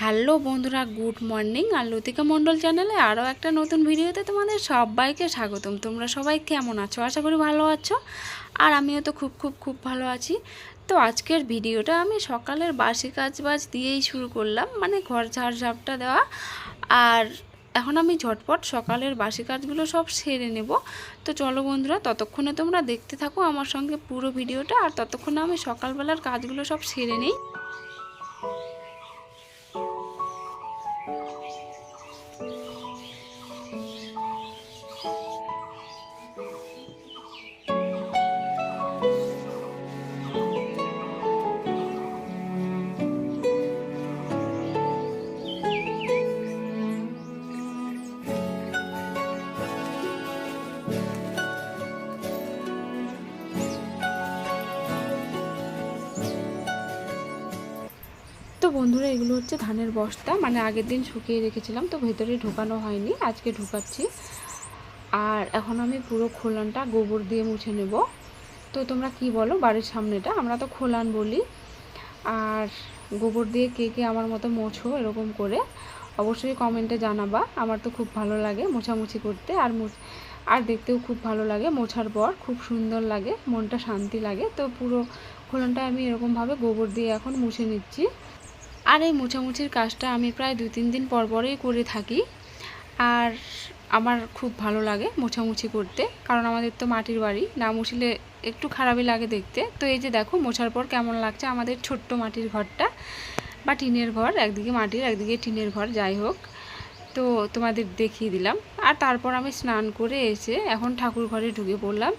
Hello বন্ধুরা, good morning আর লতিকা মণ্ডল চ্যানেলে আরও একটা নতুন ভিডিওতে তোমাদের সবাইকে স্বাগতম। তোমরা সবাই কেমন আছো? আশা করি ভালো আছো। আর আমিও তো খুব খুব খুব ভালো আছি। তো আজকের ভিডিওটা আমি সকালের বাসি কাজ বাজ দিয়েই শুরু করলাম মানে ঘর ঝাড় ঝাপটা দেওয়া। আর এখন আমি ঝটপট সকালের বাসি কাজগুলো সব সেরে নেব। তো চলো বন্ধুরা, ততক্ষণে তোমরা দেখতে থাকো আমার সঙ্গে পুরো ভিডিওটা। আর ততক্ষণে আমি সকালবেলার কাজগুলো সব সেরে নিই। তো বন্ধুরা, এগুলো হচ্ছে ধানের বস্তা। মানে আগের দিন শুকিয়ে রেখেছিলাম, তো ভেতরে ঢোকানো হয়নি, আজকে ঢোকাচ্ছি। আর এখন আমি পুরো খোলানটা গোবর দিয়ে মুছে নেব। তো তোমরা কি বলো বাড়ির সামনেটা? আমরা তো খোলান বলি। আর গোবর দিয়ে কে কে আমার মতো মোছো এরকম করে, অবশ্যই কমেন্টে জানাবা। আমার তো খুব ভালো লাগে মোছামুছি করতে। আর আর দেখতেও খুব ভালো লাগে মোছার পর, খুব সুন্দর লাগে, মনটা শান্তি লাগে। তো পুরো খোলনটা আমি এরকমভাবে গোবর দিয়ে এখন মুছে নিচ্ছি। আর এই মোছামুছির কাজটা আমি প্রায় দুই তিন দিন পর পরেই করে থাকি। আর আমার খুব ভালো লাগে মোছামুছি করতে, কারণ আমাদের তো মাটির বাড়ি, না মুছলে একটু খারাপই লাগে দেখতে। তো এই যে দেখো, মোছার পর কেমন লাগছে আমাদের ছোট্ট মাটির ঘরটা বা টিনের ঘর, একদিকে মাটির, একদিকে টিনের ঘর, যাই হোক। তো তোমাদের দেখিয়ে দিলাম। আর তারপর আমি স্নান করে এসে এখন ঠাকুর ঘরে ঢুকে পড়লাম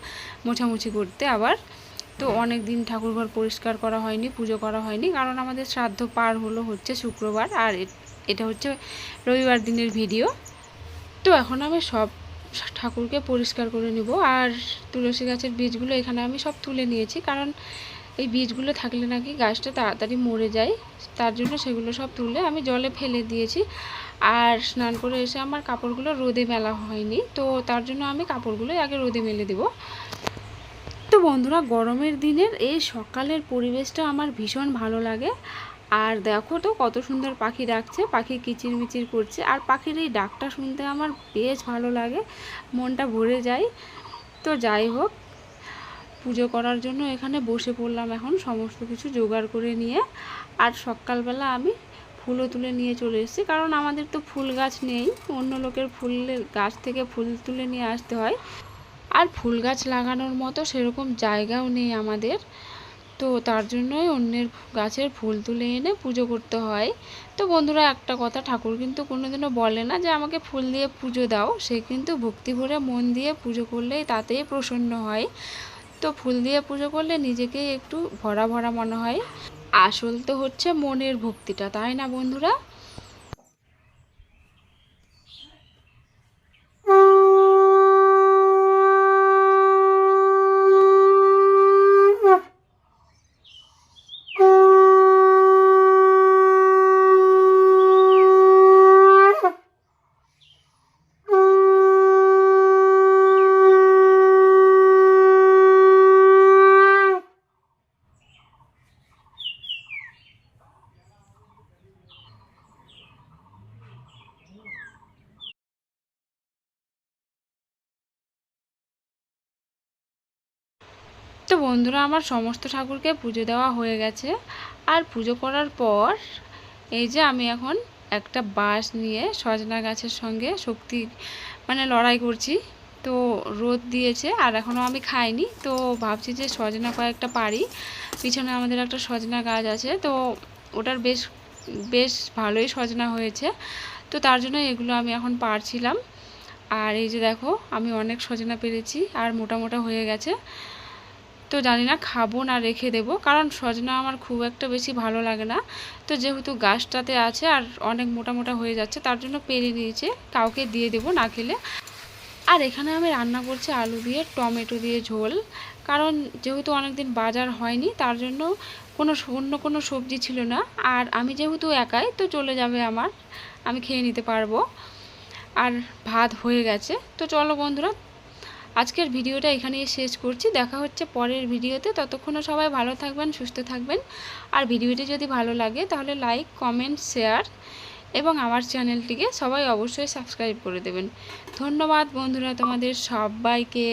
মোছামুছি করতে আবার। তো অনেক দিন ঠাকুরঘর পরিষ্কার করা হয়নি, পুজো করা হয়নি। কারণ আমাদের শ্রাদ্ধ পার হলো হচ্ছে শুক্রবার, আর এটা হচ্ছে রবিবার দিনের ভিডিও। তো এখন আমি সব ঠাকুরকে পরিষ্কার করে নিব। আর তুলসী গাছের বীজগুলো এখানে আমি সব তুলে নিয়েছি। কারণ এই বীজগুলো থাকলে নাকি গাছটা তাড়াতাড়ি মরে যায়। তার জন্য সেগুলো সব তুলে আমি জলে ফেলে দিয়েছি। আর স্নান করে এসে আমার কাপড়গুলো রোদে মেলা হয়নি। তো তার জন্য আমি কাপড়গুলো আগে রোদে মেলে দেবো। বন্ধুরা, গরমের দিনের এই সকালের পরিবেশটা আমার ভীষণ ভালো লাগে। আর দেখো তো কত সুন্দর পাখি ডাকছে, পাখি কিচিরমিচির করছে। আর পাখির এই ডাকটা শুনতে আমার বেশ ভালো লাগে, মনটা ভরে যায়। তো যাই হোক, পুজো করার জন্য এখানে বসে পড়লাম এখন, সমস্ত কিছু জোগাড় করে নিয়ে। আর সকালবেলা আমি ফুলও তুলে নিয়ে চলে এসেছি, কারণ আমাদের তো ফুল গাছ নেই। অন্য লোকের ফুলের গাছ থেকে ফুল তুলে নিয়ে আসতে হয়। আর ফুল গাছ লাগানোর মতো সেরকম জায়গাও নেই আমাদের। তো তার জন্যই অন্যের গাছের ফুল তুলে এনে পুজো করতে হয়। তো বন্ধুরা, একটা কথা ঠাকুর কিন্তু কোনোদিনও বলে না যে আমাকে ফুল দিয়ে পুজো দাও। সে কিন্তু ভক্তি ভরে মন দিয়ে পুজো করলেই তাতেই প্রসন্ন হয়। তো ফুল দিয়ে পুজো করলে নিজেকেই একটু ভরা ভরা মনে হয়। আসল তো হচ্ছে মনের ভক্তিটা, তাই না বন্ধুরা? তো বন্ধুরা, আমার সমস্ত ঠাকুরকে পুজো দেওয়া হয়ে গেছে। আর পুজো করার পর এই যে আমি এখন একটা বাঁশ নিয়ে সজনা গাছের সঙ্গে শক্তি মানে লড়াই করছি। তো রোদ দিয়েছে আর এখনও আমি খাইনি। তো ভাবছি যে সজনা কয়েকটা পারি পিছনে আমাদের একটা সজনা গাছ আছে। তো ওটার বেশ বেশ ভালোই সজনা হয়েছে। তো তার জন্য এগুলো আমি এখন পারছিলাম আর এই যে দেখো, আমি অনেক সজনা পেরেছি। আর মোটা মোটা হয়ে গেছে। তো জানি না, খাব না, রেখে দেবো। কারণ সজনা আমার খুব একটা বেশি ভালো লাগে না। তো যেহেতু গাছটাতে আছে আর অনেক মোটা মোটা হয়ে যাচ্ছে, তার জন্য পেরে নিয়েছে। কাউকে দিয়ে দেবো, না খেলে। আর এখানে আমি রান্না করছি আলু দিয়ে, টমেটো দিয়ে ঝোল। কারণ যেহেতু অনেক দিন বাজার হয়নি, তার জন্য কোনো অন্য কোনো সবজি ছিল না। আর আমি যেহেতু একাই, তো চলে যাবে আমার। আমি খেয়ে নিতে পারব। আর ভাত হয়ে গেছে। তো চলো বন্ধুরা আজকের ভিডিওটা এখানেই শেষ করছি। দেখা হচ্ছে পরের ভিডিওতে। ততক্ষণও সবাই ভালো থাকবেন, সুস্থ থাকবেন। আর ভিডিওটি যদি ভালো লাগে, তাহলে লাইক, কমেন্ট, শেয়ার এবং আমার চ্যানেলটিকে সবাই অবশ্যই সাবস্ক্রাইব করে দেবেন। ধন্যবাদ বন্ধুরা তোমাদের সবাইকে।